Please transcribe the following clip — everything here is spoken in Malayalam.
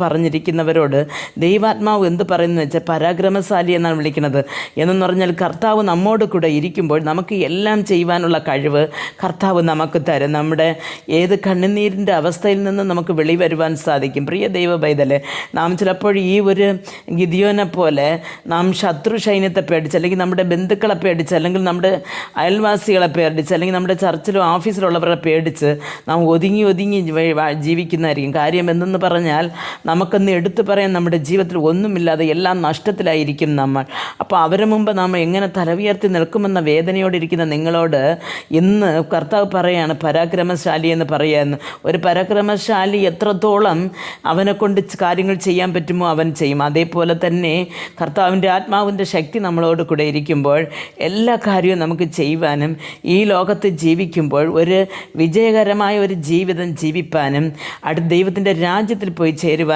പറഞ്ഞിരിക്കുന്നവരോട് ദൈവാത്മാവ് എന്ത് പറയുന്നു വെച്ചാൽ പരാക്രമശാലി എന്നാണ് വിളിക്കുന്നത്. എന്നെന്ന് പറഞ്ഞാൽ കർത്താവ് നമ്മോട് കൂടെ ഇരിക്കുമ്പോൾ നമുക്ക് എല്ലാം ചെയ്യുവാനുള്ള കഴിവ് കർത്താവ് നമുക്ക് തരും. നമ്മുടെ ഏത് കണ്ണുനീരിന്റെ അവസ്ഥയിൽ നിന്ന് നമുക്ക് വെളിവരുവാൻ സാധിക്കും. പ്രിയ ദൈവ പൈതലെ നാം ചിലപ്പോൾ ഈ ഒരു ഗിതിയോനെ പോലെ നാം ശത്രു സൈന്യത്തെ പേടിച്ച് അല്ലെങ്കിൽ നമ്മുടെ ബന്ധുക്കളെ പേടിച്ച് അല്ലെങ്കിൽ നമ്മുടെ അയൽവാസികളെ പേടിച്ച് അല്ലെങ്കിൽ നമ്മുടെ ചർച്ചിലും ഓഫീസിലുള്ളവരെ പേടിച്ച് നാം ഒതുങ്ങി ഒതുങ്ങി ജീവിക്കുന്നതായിരിക്കും. കാര്യം എന്തെന്ന് പറഞ്ഞാൽ നമുക്കൊന്ന് എടുത്തു പറയാൻ നമ്മുടെ ജീവിതത്തിൽ ഒന്നുമില്ലാതെ എല്ലാം നഷ്ടത്തിലായിരിക്കും നമ്മൾ. അപ്പോൾ അവരെ മുമ്പ് നാം എങ്ങനെ തലവിയർത്തി നിൽക്കുമെന്ന വേദനയോടിരിക്കുന്ന നിങ്ങളോട് ഇന്ന് കർത്താവ് പറയാണ് പരാക്രമശാലി എന്ന് പറയുന്നത് ഒരു പരാക്രമശാലി എത്രത്തോളം അവനെ കൊണ്ട് കാര്യങ്ങൾ ചെയ്യാൻ പറ്റുമോ അവൻ ചെയ്യും. അതേപോലെ തന്നെ കർത്താവിന്റെ ആത്മാവിന്റെ ശക്തി നമ്മളോട് കൂടെ ഇരിക്കുമ്പോൾ എല്ലാ കാര്യവും നമുക്ക് ചെയ്യുവാനും ഈ ലോകത്ത് ജീവിക്കുമ്പോൾ ഒരു വിജയകരമായ ഒരു ജീവിതം ജീവിപ്പാനും അടുത്ത ദൈവത്തിന്റെ രാജ്യത്തിൽ പോയി ചേരുവാനും